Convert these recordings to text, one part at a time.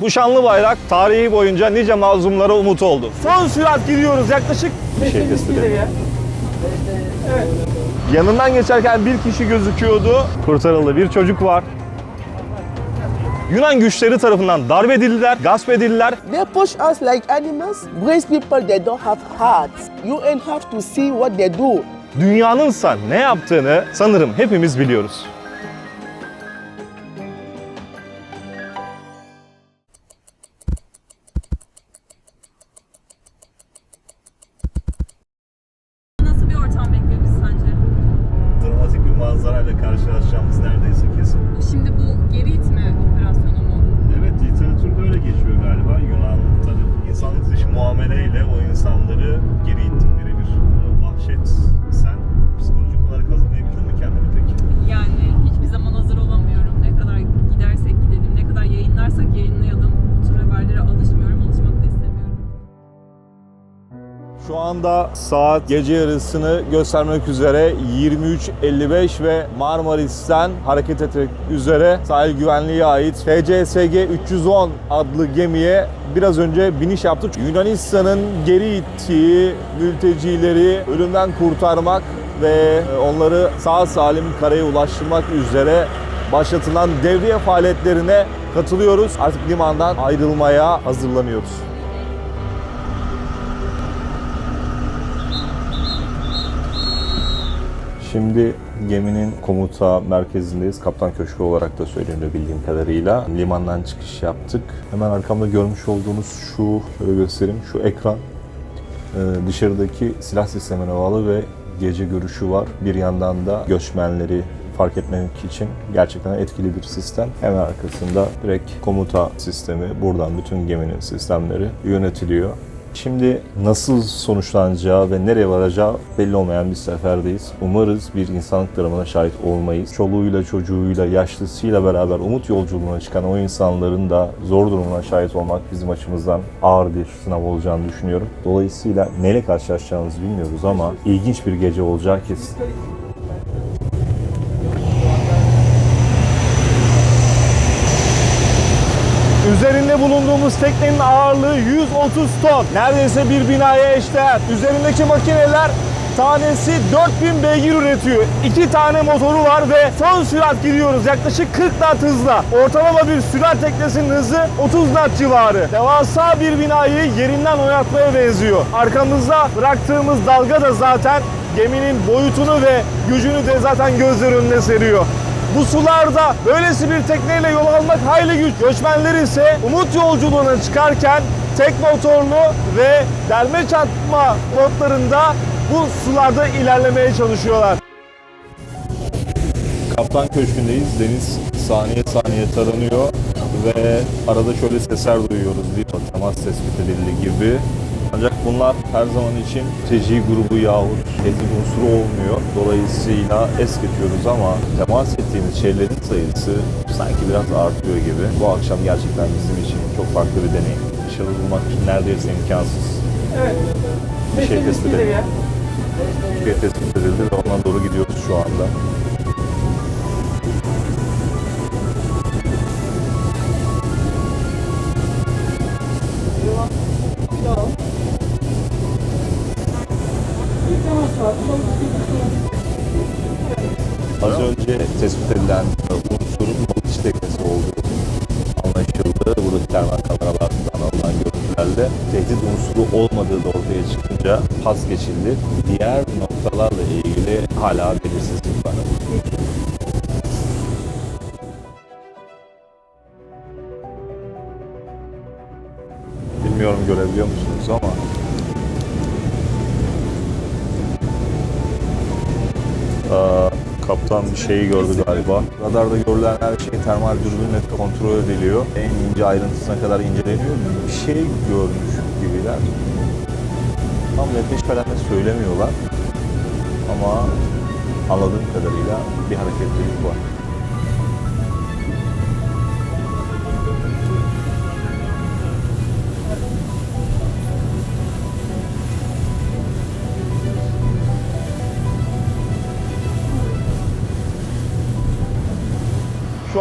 Bu şanlı bayrak tarihi boyunca nice mazlumlara umut oldu. Son sürat gidiyoruz yaklaşık bir şey tespit Yanından geçerken bir kişi gözüküyordu. Kurtarıldı. Bir çocuk var. Yunan güçleri tarafından darp edildiler, gasp edildiler. They push us like animals. Brave people, they don't have hearts. You ain't have to see what they do. Dünyanınsa ne yaptığını sanırım hepimiz biliyoruz. Manzarayla karşılaşacağımız neredeyse kesin. Şimdi bu geri itme operasyonu mu? Evet literatürde öyle geçiyor galiba. Yunan tabii insanlık dışı muameleyle o insanları geri ittikleri bir vahşet. Sen psikolojik olarak hazırlayabildin mi kendini anda saat gece yarısını göstermek üzere 23.55 ve Marmaris'ten hareket etmek üzere sahil güvenliğe ait TCSG 310 adlı gemiye biraz önce biniş yaptık. Yunanistan'ın geri ittiği mültecileri ölümden kurtarmak ve onları sağ salim karaya ulaştırmak üzere başlatılan devriye faaliyetlerine katılıyoruz. Artık limandan ayrılmaya hazırlanıyoruz. Şimdi geminin komuta merkezindeyiz. Kaptan Köşkü olarak da söyleniyor bildiğim kadarıyla. Limandan çıkış yaptık. Hemen arkamda görmüş olduğunuz şu, şöyle göstereyim, şu ekran e, dışarıdaki silah sistemine bağlı ve gece görüşü var. Bir yandan da göçmenleri fark etmek için gerçekten etkili bir sistem. Hemen arkasında direkt komuta sistemi, buradan bütün geminin sistemleri yönetiliyor. Şimdi nasıl sonuçlanacağı ve nereye varacağı belli olmayan bir seferdeyiz. Umarız bir insanlık dramına şahit olmayız. Çoluğuyla, çocuğuyla, yaşlısıyla beraber umut yolculuğuna çıkan o insanların da zor durumuna şahit olmak bizim açımızdan ağır bir sınav olacağını düşünüyorum. Dolayısıyla neyle karşılaşacağımızı bilmiyoruz ama ilginç bir gece olacağı kesin. Üzerinde bulunduğumuz teknenin ağırlığı 130 ton. Neredeyse bir binaya eşdeğer. Üzerindeki makineler tanesi 4000 beygir üretiyor. İki tane motoru var ve son sürat gidiyoruz. Yaklaşık 40 knot hızla. Ortalama bir sürat teknesinin hızı 30 knot civarı. Devasa bir binayı yerinden oynatmaya benziyor. Arkamızda bıraktığımız dalga da zaten geminin boyutunu ve gücünü de zaten gözler önüne seriyor. Bu sularda böylesi bir tekneyle yol almak hayli güç. Göçmenler ise umut yolculuğuna çıkarken tek motorlu ve delme çarpma botlarında bu sularda ilerlemeye çalışıyorlar. Kaptan Köşkü'ndeyiz. Deniz saniye saniye taranıyor ve arada şöyle sesler duyuyoruz. Bir temas tespit edildi gibi. Ancak bunlar her zaman için TC grubu yahut tehdit unsuru olmuyor. Dolayısıyla es geçiyoruz ama temas ettiğimiz şeylerin sayısı sanki biraz artıyor gibi. Bu akşam gerçekten bizim için çok farklı bir deneyim. Dışarı bulmak neredeyse imkansız. Evet. Bir şey tespit edildi. Bir şey tespit edildi ve ona doğru gidiyoruz şu anda. Önce tespit edilen e, unsurun balıkçı teknesi olduğu anlaşıldı. Burada termal kameralardan alınan görüntülerde tehdit unsuru olmadığı da ortaya çıkınca pas geçildi. Diğer noktalarla ilgili hala belirsizlik var. Bilmiyorum görebiliyor musunuz ama Aa, kaptan bir şeyi gördü galiba. Radarda görülen her şey termal dürbünle kontrol ediliyor. En ince ayrıntısına kadar inceleniyor. Bir şey görmüş gibiler. Tam netleş falan da söylemiyorlar. Ama anladığım kadarıyla bir hareketlilik var.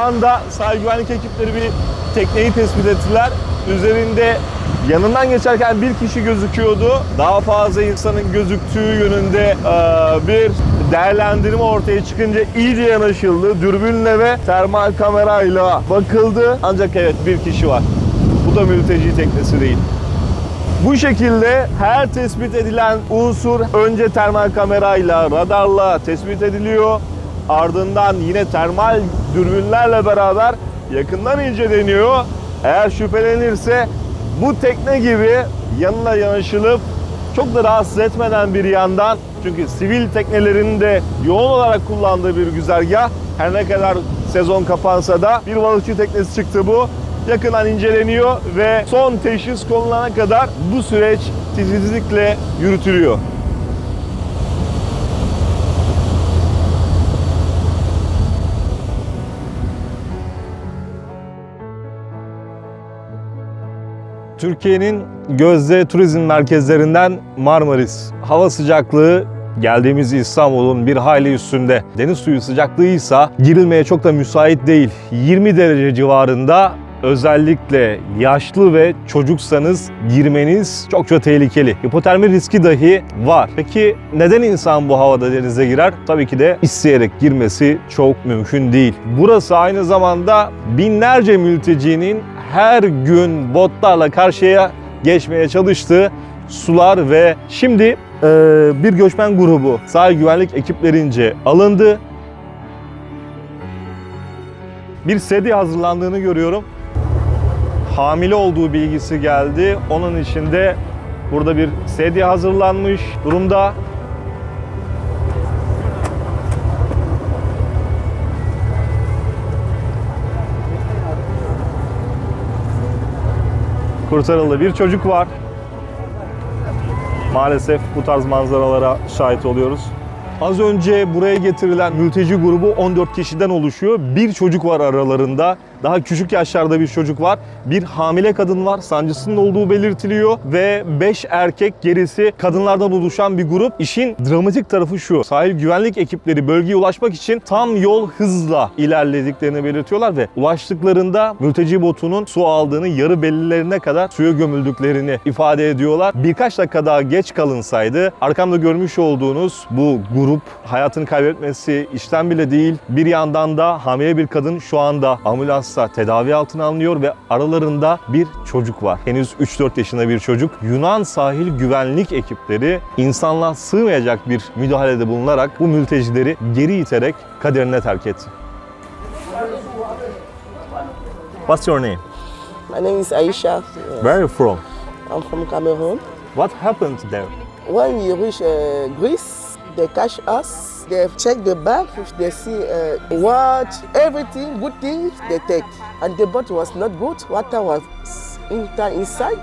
Anda sahil güvenlik ekipleri bir tekneyi tespit ettiler. Üzerinde yanından geçerken bir kişi gözüküyordu. Daha fazla insanın gözüktüğü yönünde e, bir değerlendirme ortaya çıkınca iyice yanaşıldı. Dürbünle ve termal kamerayla bakıldı. Ancak evet bir kişi var. Bu da mülteci teknesi değil. Bu şekilde her tespit edilen unsur önce termal kamerayla, radarla tespit ediliyor. Ardından yine termal dürbünlerle beraber yakından inceleniyor. Eğer şüphelenirse bu tekne gibi yanına yanaşılıp çok da rahatsız etmeden bir yandan çünkü sivil teknelerin de yoğun olarak kullandığı bir güzergah her ne kadar sezon kapansa da bir balıkçı teknesi çıktı bu yakından inceleniyor ve son teşhis konulana kadar bu süreç titizlikle yürütülüyor. Türkiye'nin gözde turizm merkezlerinden Marmaris. Hava sıcaklığı geldiğimiz İstanbul'un bir hayli üstünde. Deniz suyu sıcaklığı ise girilmeye çok da müsait değil. 20 derece civarında özellikle yaşlı ve çocuksanız girmeniz çok çok tehlikeli. Hipotermi riski dahi var. Peki neden insan bu havada denize girer? Tabii ki de isteyerek girmesi çok mümkün değil. Burası aynı zamanda binlerce mültecinin her gün botlarla karşıya geçmeye çalıştığı sular ve şimdi eee, bir göçmen grubu sahil güvenlik ekiplerince alındı. Bir sedi hazırlandığını görüyorum. Hamile olduğu bilgisi geldi. Onun için de burada bir sedye hazırlanmış durumda. Kurtarıldı. Bir çocuk var. Maalesef bu tarz manzaralara şahit oluyoruz. Az önce buraya getirilen mülteci grubu 14 kişiden oluşuyor. Bir çocuk var aralarında. Daha küçük yaşlarda bir çocuk var. Bir hamile kadın var. Sancısının olduğu belirtiliyor. Ve 5 erkek gerisi kadınlardan oluşan bir grup. İşin dramatik tarafı şu. Sahil güvenlik ekipleri bölgeye ulaşmak için tam yol hızla ilerlediklerini belirtiyorlar ve ulaştıklarında mülteci botunun su aldığını yarı bellilerine kadar suya gömüldüklerini ifade ediyorlar. Birkaç dakika daha geç kalınsaydı arkamda görmüş olduğunuz bu grup hayatını kaybetmesi işten bile değil. Bir yandan da hamile bir kadın şu anda ambulansta tedavi altına alınıyor ve aralarında bir çocuk var. Henüz 3-4 yaşında bir çocuk. Yunan sahil güvenlik ekipleri insanlığa sığmayacak bir müdahalede bulunarak bu mültecileri geri iterek kaderine terk etti. What's your name? My name is Aisha. Yes. Where are you from? I'm from Cameroon. What happened there? When we reach uh, Greece, they catch us. They check the bag. If they see uh, watch, everything, good things, they take. And the boat was not good. Water was in, inside.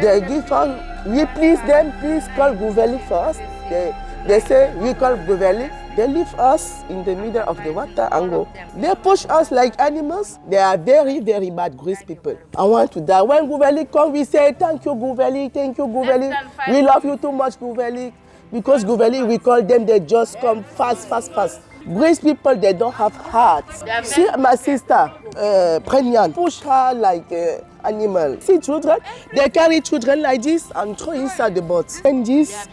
They give us, we please them, please call Gouverlik first. They, they say, we call Gouverlik. They leave us in the middle of the water and go. They push us like animals. They are very, very bad Greece people. I want to die. When Gouverlik come, we say, thank you, Gouverlik, thank you, Gouverlik. We love you too much, Gouverlik. Because Gouverlik, we call them, they just come fast, fast, fast. Greece people, they don't have hearts. See my sister, uh, pregnant, push her like uh, animal. See children, they carry children like this and throw inside the boat. And this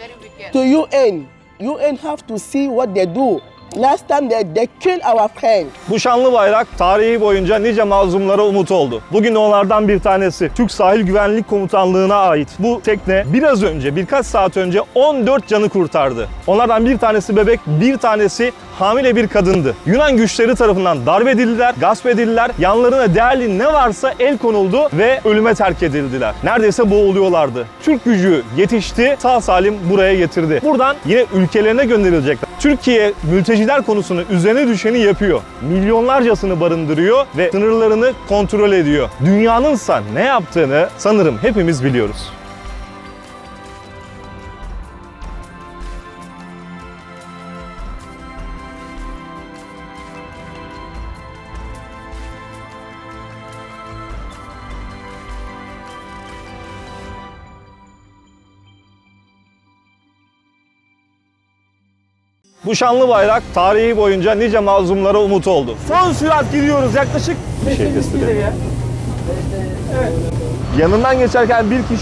to UN. UN have to see what they do. Last time they, they killed our friend. Bu şanlı bayrak tarihi boyunca nice mazlumlara umut oldu. Bugün onlardan bir tanesi Türk Sahil Güvenlik Komutanlığı'na ait. Bu tekne biraz önce, birkaç saat önce 14 canı kurtardı. Onlardan bir tanesi bebek, bir tanesi hamile bir kadındı. Yunan güçleri tarafından darp edildiler, gasp edildiler. Yanlarına değerli ne varsa el konuldu ve ölüme terk edildiler. Neredeyse boğuluyorlardı. Türk gücü yetişti, sağ salim buraya getirdi. Buradan yine ülkelerine gönderilecekler. Türkiye mülteciler konusunu üzerine düşeni yapıyor. Milyonlarcasını barındırıyor ve sınırlarını kontrol ediyor. Dünyanınsa ne yaptığını sanırım hepimiz biliyoruz. Bu şanlı bayrak tarihi boyunca nice mazlumlara umut oldu. Son sürat gidiyoruz yaklaşık bir şey tespit edelim. Yanından geçerken bir kişi